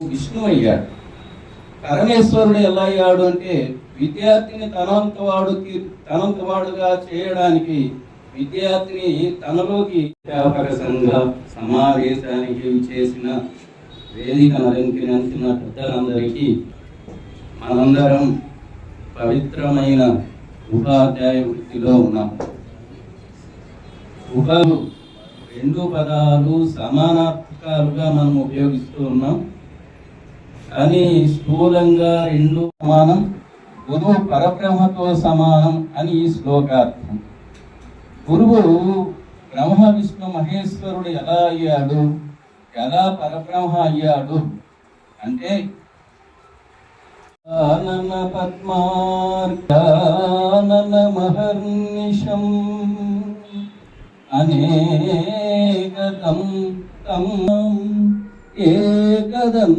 విష్ణు అయ్యాడు పరమేశ్వరుడు ఎలా అయ్యాడు అంటే విద్యార్థిని తనంతవాడు తనంతవాడుగా చేయడానికి విద్యార్థిని తనలోకి వ్యాపార సంఘ సమావేశానికి చేసిన వేదిక అలంకరించిన పెద్దలందరికీ మనందరం పవిత్రమైన ఉపాధ్యాయ వృత్తిలో ఉన్నాం. ఉపాలు రెండు పదాలు సమానార్థకాలుగా మనం ఉపయోగిస్తూ ఉన్నాం. కానీ స్థూలంగా రెండు సమానం గురువు పరబ్రహ్మతో సమానం అని ఈ శ్లోకార్థం. గురువు బ్రహ్మ విష్ణు మహేశ్వరుడు ఎలా అయ్యాడు? ఎలా పరబ్రహ్మ అయ్యాడు? అంటే ఆనన పద్మార్గానన మహర్నిషం అనేకం తం एकदन्तमुपास्महे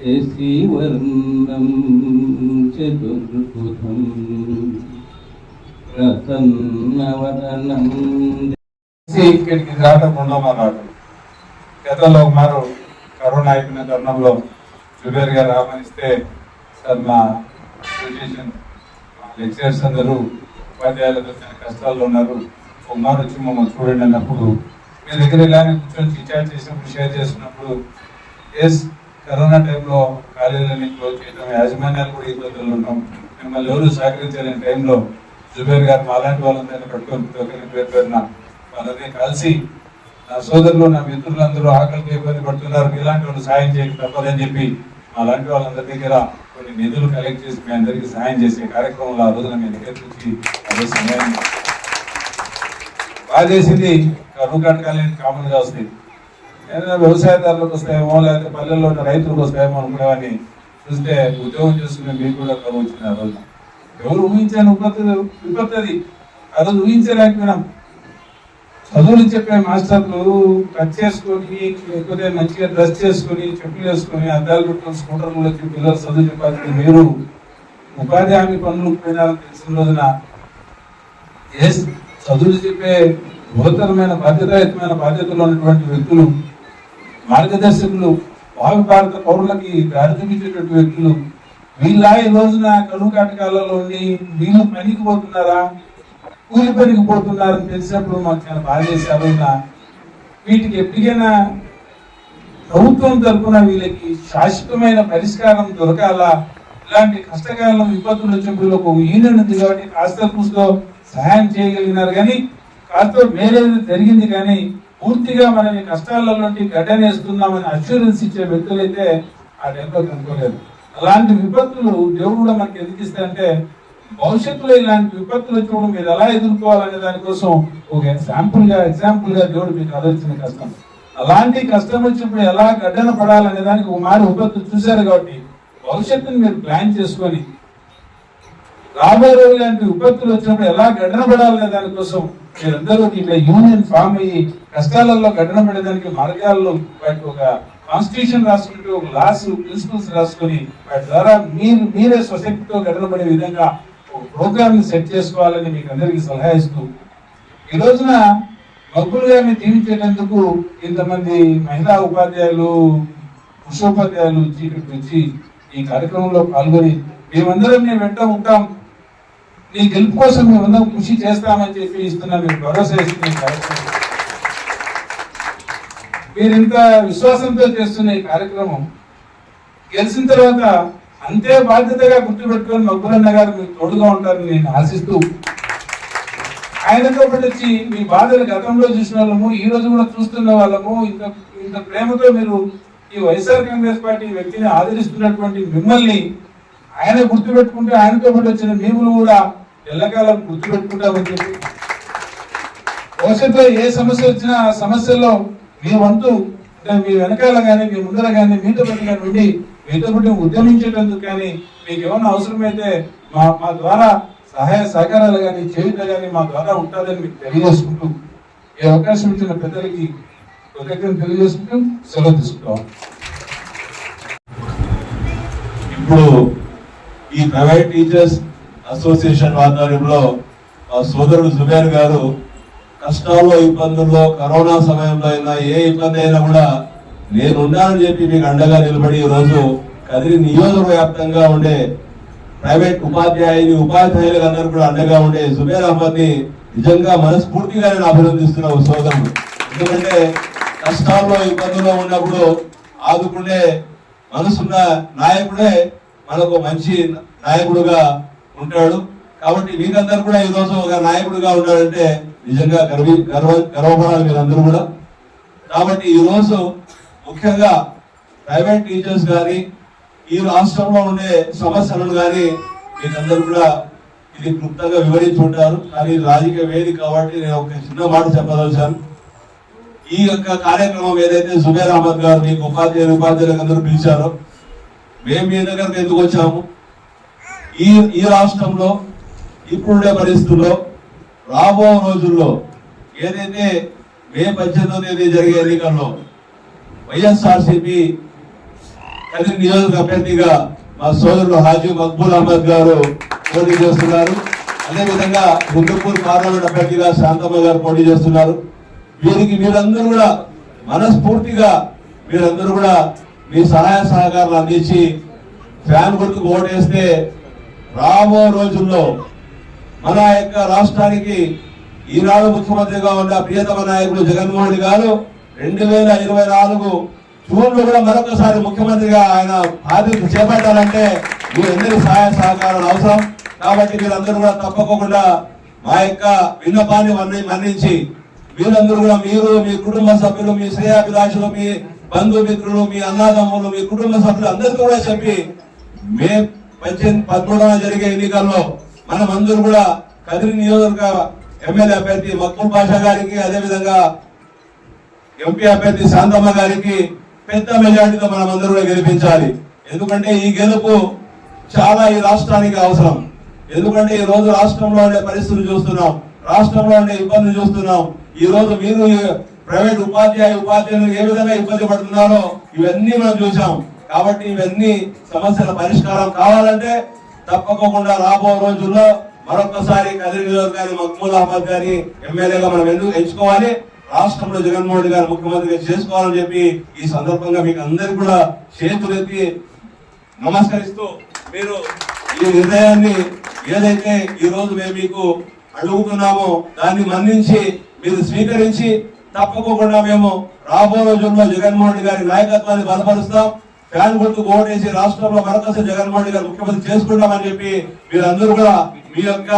శశివర్ణం చతుర్భుతం. ప్రసన్నవదనం. చేసి ఇక్కడికి రావడం రెండో మారాడు గతంలో మారు కరోనా అయిపోయిన తరుణంలో జుబేర్ గారు ఆహ్వానిస్తే సార్ మా అసోసియేషన్ లెక్చరర్స్ అందరూ ఉపాధ్యాయులతో చాలా కష్టాల్లో ఉన్నారు. ఒక వచ్చి మమ్మల్ని చూడండి అన్నప్పుడు మీ దగ్గర ఇలానే కూర్చొని చిచాట్ చేసినప్పుడు షేర్ చేసినప్పుడు ఎస్ కరోనా టైంలో కాలేజీలన్నీ క్లోజ్ చేయడం యాజమాన్యాలు కూడా ఇబ్బందులు ఉన్నాం. మిమ్మల్ని ఎవరు సహకరించలేని టైంలో జుబేర్ గారు మా అలాంటి వాళ్ళందరినీ పట్టుకొని ప్రతి పేరు పేరున వాళ్ళని కలిసి నా సోదరులు నా మిత్రులందరూ ఆకలికి ఇబ్బంది పడుతున్నారు ఇలాంటి వాళ్ళు సాయం చేయక తప్పదని చెప్పి మా లాంటి వాళ్ళందరి దగ్గర కొన్ని నిధులు కలెక్ట్ చేసి మీ అందరికీ సాయం చేసే కార్యక్రమంలో ఆ రోజున మీ దగ్గర నుంచి అదే సమయాన్ని బాగా చేసింది కరువు కాటకాలు కామన్గా వస్తుంది. ఏదైనా వ్యవసాయదారులకు వస్తాయేమో లేకపోతే పల్లెల్లో ఉన్న రైతులకు వస్తాయేమో అనుకునేవాడిని చూస్తే ఉద్యోగం చేసుకునే మీకు కూడా కరువు వచ్చింది ఆ రోజు. ఎవరు ఊహించాను విపత్తు విపత్తు అది. ఆ రోజు ఊహించలేకపోయినాం చదువులు చెప్పే మాస్టర్లు కట్ చేసుకొని లేకపోతే మంచిగా డ్రెస్ చేసుకొని చెప్పులు వేసుకొని అద్దాలు పెట్టుకొని స్కూటర్లు వచ్చి పిల్లలు చదువు చెప్పాల్సింది మీరు. ఉపాధి హామీ పనులు పోయినారని తెలిసిన రోజున ఏ చదువులు చెప్పే బృహత్తరమైన బాధ్యతాయుతమైన బాధ్యతలు ఉన్నటువంటి వ్యక్తులు మార్గదర్శకులు భావి భారత పౌరులకి దారి వ్యక్తులు వీళ్ళ ఈ రోజున కరువు కాటకాలలో ఉండి వీళ్ళు పనికి పోతున్నారా కూలి పనికి పోతున్నారని తెలిసినప్పుడు మాకు చాలా బాధ చేశారు వీటికి ఎప్పటికైనా ప్రభుత్వం తరఫున వీళ్ళకి శాశ్వతమైన పరిష్కారం దొరకాలా? ఇలాంటి కష్టకాలం విపత్తులు వచ్చినప్పుడు ఒక యూనియన్ ఉంది కాబట్టి కాస్త కూస్తో సహాయం చేయగలిగినారు కానీ కాస్త మేలేది జరిగింది కానీ పూర్తిగా మనం కష్టాల నుండి గడ్డనేస్తున్నామని అష్యూరెన్స్ ఇచ్చే వ్యక్తులైతే ఆ టైంలో కనుక్కోలేదు. అలాంటి విపత్తులు దేవుడు కూడా మనకి ఎందుకు ఇస్తాయంటే భవిష్యత్తులో ఇలాంటి విపత్తులు వచ్చినప్పుడు మీరు ఎలా ఎదుర్కోవాలనే దానికోసం ఒక శాంపుల్గా ఎగ్జాంపుల్గా దేవుడు మీకు ఆలోచన కష్టం. అలాంటి కష్టం వచ్చినప్పుడు ఎలా గడ్డన పడాలనే దానికి ఒక మారి విపత్తు చూశారు కాబట్టి భవిష్యత్తుని మీరు ప్లాన్ చేసుకొని రాబోయే రోజులు లాంటి విపత్తులు వచ్చినప్పుడు ఎలా గడ్డన పడాలనే దానికోసం మీరందరూ ఇట్లా యూనియన్ ఫామ్ అయ్యి కష్టాలలో గడ్డన పడేదానికి మార్గాల్లో వాటికి ఒక కాన్స్టిట్యూషన్ రాసుకుంటూ ఒక లాస్ ప్రిన్సిపల్స్ రాసుకొని వాటి ద్వారా మీరు మీరే సొసైటీతో గడ్డన పడే విధంగా ఒక ప్రోగ్రామ్ సెట్ చేసుకోవాలని మీకు అందరికీ సలహా ఇస్తూ ఈ రోజున మగ్గులుగా మీరు దీవించేటందుకు ఇంతమంది మహిళా ఉపాధ్యాయులు పురుషోపాధ్యాయులు వచ్చి ఇక్కడికి వచ్చి ఈ కార్యక్రమంలో పాల్గొని మేమందరం మేము వెంట ఉంటాం. మీ గెలుపు కోసం మేమందరం కృషి చేస్తామని చెప్పి ఇస్తున్నా మీరు భరోసా ఇస్తున్న కార్యక్రమం. మీరు ఇంత విశ్వాసంతో చేస్తున్న ఈ కార్యక్రమం గెలిచిన తర్వాత అంతే బాధ్యతగా గుర్తుపెట్టుకొని మగ్గురన్న గారు మీకు తోడుగా ఉంటారని నేను ఆశిస్తూ ఆయనతో పాటు వచ్చి మీ బాధలు గతంలో చూసిన వాళ్ళము ఈ రోజు కూడా చూస్తున్న వాళ్ళము ఇంత ఇంత ప్రేమతో మీరు ఈ వైఎస్ఆర్ కాంగ్రెస్ పార్టీ వ్యక్తిని ఆదరిస్తున్నటువంటి మిమ్మల్ని ఆయన గుర్తుపెట్టుకుంటే ఆయనతో పాటు వచ్చిన మేము కూడా ఎల్లకాలం గుర్తుపెట్టుకుంటామని చెప్పి. భవిష్యత్తులో ఏ సమస్య వచ్చినా ఆ సమస్యల్లో మీ వంతు అంటే మీ వెనకాల కానీ మీ ముందర కానీ మీతో పాటు కానీ ఉండి మీతో పాటు ఉద్యమించేటందుకు కానీ మీకు ఏమైనా అవసరమైతే మా మా ద్వారా సహాయ సహకారాలు కానీ చేయుట కానీ మా ద్వారా ఉంటుందని మీకు తెలియజేసుకుంటూ ఈ అవకాశం ఇచ్చిన పెద్దలకి కృతజ్ఞతలు తెలియజేసుకుంటూ సెలవు తీసుకుంటాం. ఇప్పుడు ఈ ప్రైవేట్ టీచర్స్ అసోసియేషన్ ఆధ్వర్యంలో మా సోదరుడు జుబేర్ గారు కష్టాల్లో ఇబ్బందుల్లో కరోనా సమయంలో అయినా ఏ ఇబ్బంది అయినా కూడా నేనున్నానని చెప్పి మీకు అండగా నిలబడి ఈ రోజు కదిరి నియోజకవ్యాప్తంగా ఉండే ప్రైవేట్ ఉపాధ్యాయుని ఉపాధ్యాయులకు అందరూ కూడా అండగా ఉండే జుబేర్ అహ్మద్ని నిజంగా మనస్ఫూర్తిగా నేను అభినందిస్తున్న ఒక సోదరుడు. ఎందుకంటే కష్టాల్లో ఇబ్బందుల్లో ఉన్నప్పుడు ఆదుకునే మనసున్న నాయకుడే మనకు మంచి నాయకుడుగా ఉంటాడు. కాబట్టి మీరందరూ కూడా ఈ రోజు ఒక నాయకుడిగా ఉన్నాడంటే నిజంగా గర్వి గర్వ గర్వపడాలి మీరందరూ కూడా. కాబట్టి ఈ రోజు ముఖ్యంగా ప్రైవేట్ టీచర్స్ కానీ ఈ రాష్ట్రంలో ఉండే సమస్యలను కానీ మీకందరూ కూడా ఇది క్లుప్తంగా వివరించి ఉంటారు కానీ రాజకీయ వేది కాబట్టి నేను ఒక చిన్న మాట చెప్పదలిచాను. ఈ యొక్క కార్యక్రమం ఏదైతే జుబేర్ అహ్మద్ గారు మీకు ఉపాధ్యాయులు ఉపాధ్యాయులకు అందరూ పిలిచారో మేము మీ దగ్గరకు ఎందుకు వచ్చాము? ఈ ఈ రాష్ట్రంలో ఇప్పుడుండే పరిస్థితుల్లో రాబో రోజుల్లో ఏదైతే మే పద్దెనిమిదో తేదీ జరిగే ఎన్నికల్లో వైఎస్ఆర్సీపీ కదిరి నియోజక అభ్యర్థిగా మా సోదరుడు హాజీ మక్బూల్ అహ్మద్ గారు పోటీ చేస్తున్నారు. అదేవిధంగా గుంటూరు పార్లమెంట్ అభ్యర్థిగా శాంతమ్మ గారు పోటీ చేస్తున్నారు. వీరికి మీరందరూ కూడా మనస్ఫూర్తిగా మీరందరూ కూడా మీ సహాయ సహకారాలు అందించి ఫ్యాన్ గుర్తుకు ఓటేస్తే రాబో రోజుల్లో మన యొక్క రాష్ట్రానికి ఈనాడు ముఖ్యమంత్రిగా ఉన్న ప్రియతమ నాయకుడు జగన్మోహన్ గారు రెండు వేల ఇరవై నాలుగు జూన్లో కూడా మరొకసారి ముఖ్యమంత్రిగా ఆయన బాధ్యత చేపట్టాలంటే మీరందరి సహాయ సహకారాలు అవసరం. కాబట్టి మీరందరూ కూడా తప్పకుండా మా యొక్క విన్నపాన్ని మన్నించి మీరందరూ కూడా మీరు మీ కుటుంబ సభ్యులు మీ శ్రేయాభిలాషులు మీ బంధుమిత్రులు మీ అన్నదమ్ములు మీ కుటుంబ సభ్యులు అందరికీ కూడా చెప్పి మే పద్దెనిమిది పదమూడవ జరిగే ఎన్నికల్లో మనం అందరూ కూడా కదిరి నియోజకవర్గ ఎమ్మెల్యే అభ్యర్థి మక్బూల్ పాషా గారికి అదేవిధంగా ఎంపీ అభ్యర్థి శాంతమ్మ గారికి పెద్ద మెజార్టీతో మనం అందరూ కూడా గెలిపించాలి. ఎందుకంటే ఈ గెలుపు చాలా ఈ రాష్ట్రానికి అవసరం. ఎందుకంటే ఈ రోజు రాష్ట్రంలో ఉండే పరిస్థితులు చూస్తున్నాం. రాష్ట్రంలో ఉండే ఇబ్బందులు చూస్తున్నాం. ఈ రోజు మీరు ప్రైవేట్ ఉపాధ్యాయ ఉపాధ్యాయులు ఏ విధంగా ఇబ్బంది పడుతున్నారో ఇవన్నీ మనం చూసాం కాబట్టి ఇవన్నీ సమస్యల పరిష్కారం కావాలంటే తప్పకుండా రాబో రోజుల్లో మరొకసారి కదిరి నియోజకవర్గాన్ని మక్మూల్ అహ్మద్ గారి ఎమ్మెల్యేగా మనం ఎందుకు ఎంచుకోవాలి. రాష్ట్రంలో జగన్మోహన్ రెడ్డి గారు ముఖ్యమంత్రిగా చేసుకోవాలని చెప్పి ఈ సందర్భంగా మీకు అందరికి కూడా చేతులెత్తి నమస్కరిస్తూ మీరు ఈ నిర్ణయాన్ని ఏదైతే ఈ రోజు మేము మీకు అడుగుతున్నామో దాన్ని మన్నించి మీరు స్వీకరించి తప్పకుండా మేము రాబో రోజుల్లో జగన్మోహన్ రెడ్డి గారి నాయకత్వాన్ని బలపరుస్తాం. ఫ్యాన్ గుర్తు ఓటేసి రాష్ట్రంలో మరొకసారి జగన్మోహన్ రెడ్డి గారు ముఖ్యమంత్రి చేసుకుంటామని చెప్పి మీరందరూ కూడా మీ యొక్క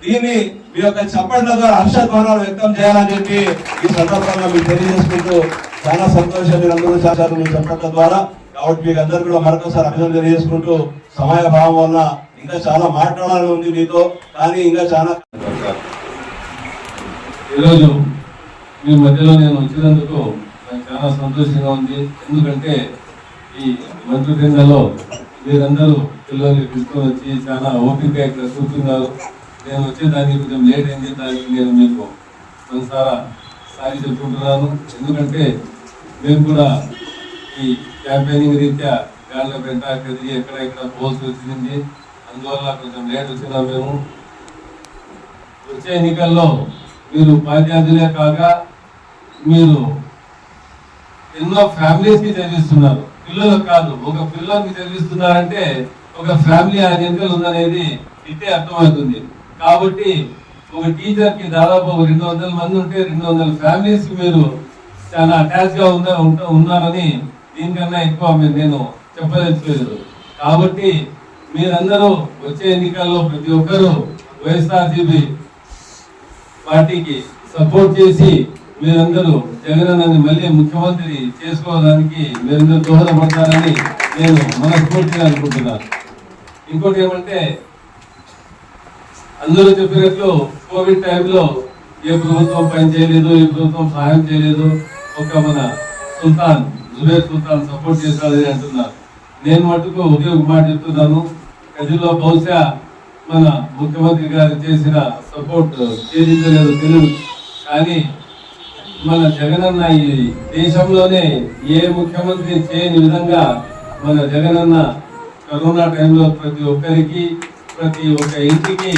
దీన్ని మీ యొక్క చప్పట్ల ద్వారా హర్షధ్వానాలు వ్యక్తం చేయాలని చెప్పి ఈ సందర్భంగా మీకు తెలియజేసుకుంటూ చాలా సంతోషం. మీరు అందరూ చేశారు మీ చప్పట్ల ద్వారా కాబట్టి మీకు అందరు కూడా మరొకసారి అభినందన తెలియజేసుకుంటూ సమయ భావం వల్ల ఇంకా చాలా మాట్లాడాలని ఉంది మీతో. కానీ ఇంకా చాలా ఈరోజు మీ మధ్యలో నేను వచ్చినందుకు నాకు చాలా సంతోషంగా ఉంది. ఎందుకంటే ఈ మంత్రి క్రిందలో మీరందరూ పిల్లల్ని తీసుకొని వచ్చి చాలా ఓపిక ఇక్కడ కూర్చున్నారు. నేను వచ్చేదానికి కొంచెం లేట్ అయింది. దానికి నేను మీకు మనసారా సారి చెప్పుకుంటున్నాను. ఎందుకంటే మేము కూడా ఈ క్యాంపెయినింగ్ రీత్యా గాలిలో పెంట కదిరి ఎక్కడ ఇక్కడ పోల్సి వచ్చింది. అందువల్ల కొంచెం లేట్ వచ్చినాం మేము. వచ్చే ఎన్నికల్లో మీరు ఉపాధ్యాయులే కాగా మీరు ఎన్నో ఫ్యామిలీస్కి చదివిస్తున్నారు. పిల్లలకు కాదు ఒక పిల్లలకి చదివిస్తున్నారంటే ఒక ఫ్యామిలీ ఆ వెనుకలు ఉందనేది ఇదే అర్థమవుతుంది. కాబట్టి ఒక టీచర్కి దాదాపు ఒక రెండు వందల మంది ఉంటే రెండు వందల ఫ్యామిలీస్కి మీరు చాలా అటాచ్గా ఉన్న ఉన్నారని దీనికన్నా ఎక్కువ మీరు నేను చెప్పదలుచుకోలేదు. కాబట్టి మీరందరూ వచ్చే ఎన్నికల్లో ప్రతి ఒక్కరూ వైఎస్ఆర్సీపీ పార్టీకి సపోర్ట్ చేసి మీరందరూ జగనన్నని మళ్ళీ ముఖ్యమంత్రి చేసుకోవడానికి మీరందరూ దోహదపడతారని నేను మనస్ఫూర్తిగా అనుకుంటున్నాను. ఇంకోటి ఏమంటే అందరూ చెప్పినట్లు కోవిడ్ టైంలో ఏ ప్రభుత్వం పని చేయలేదు ఏ ప్రభుత్వం సహాయం చేయలేదు ఒక మన సుల్తాన్ జుబేర్ సుల్తాన్ సపోర్ట్ చేశాడని అంటున్నారు. నేను మటుకు ఒకే ఒక మాట చెప్తున్నాను గదిలో బహుశా మన ముఖ్యమంత్రి గారు చేసిన సపోర్ట్ చేసిందో తెలియదు. కానీ మన జగనన్న ఈ దేశంలోనే ఏ ముఖ్యమంత్రి చేయని విధంగా మన జగనన్న కరోనా టైంలో ప్రతి ఒక్కరికి ప్రతి ఒక్క ఇంటికి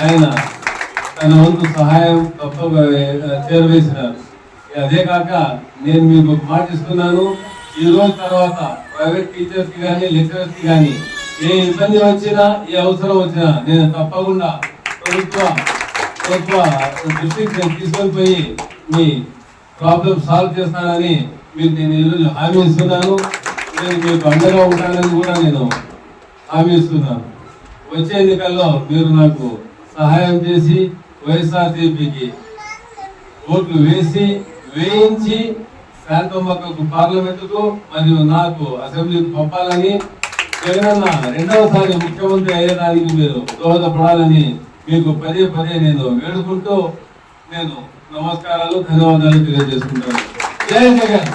ఆయన తన వంతు సహాయం తప్ప చేరవేసినారు. అదే కాక నేను మీకు ఒక మాట ఇస్తున్నాను. ఈ రోజు తర్వాత ప్రైవేట్ టీచర్స్కి కానీ లెక్చరర్స్కి కానీ ఏ ఇబ్బంది వచ్చినా ఏ అవసరం వచ్చినా నేను తప్పకుండా ప్రభుత్వ ప్రభుత్వ దృష్టికి నేను తీసుకొని పోయి మీ ప్రాబ్లం సాల్వ్ చేస్తానని మీరు నేను ఈరోజు హామీ ఇస్తున్నాను. నేను మీకు అండగా ఉంటానని కూడా నేను హామీ ఇస్తున్నాను. వచ్చే ఎన్నికల్లో మీరు నాకు సహాయం చేసి వైఎస్ఆర్సీపీకి ఓట్లు వేసి వేయించి శాంతమ్మకు పార్లమెంటుకు మరియు నాకు అసెంబ్లీకి పంపాలని జగనన్న రెండవసారి ముఖ్యమంత్రి అయ్యేదానికి మీరు దోహదపడాలని మీకు పదే పదే నేను వేడుకుంటూ నేను నమస్కారాలు ధన్యవాదాలు తెలియజేసుకుంటాను జై జగన్!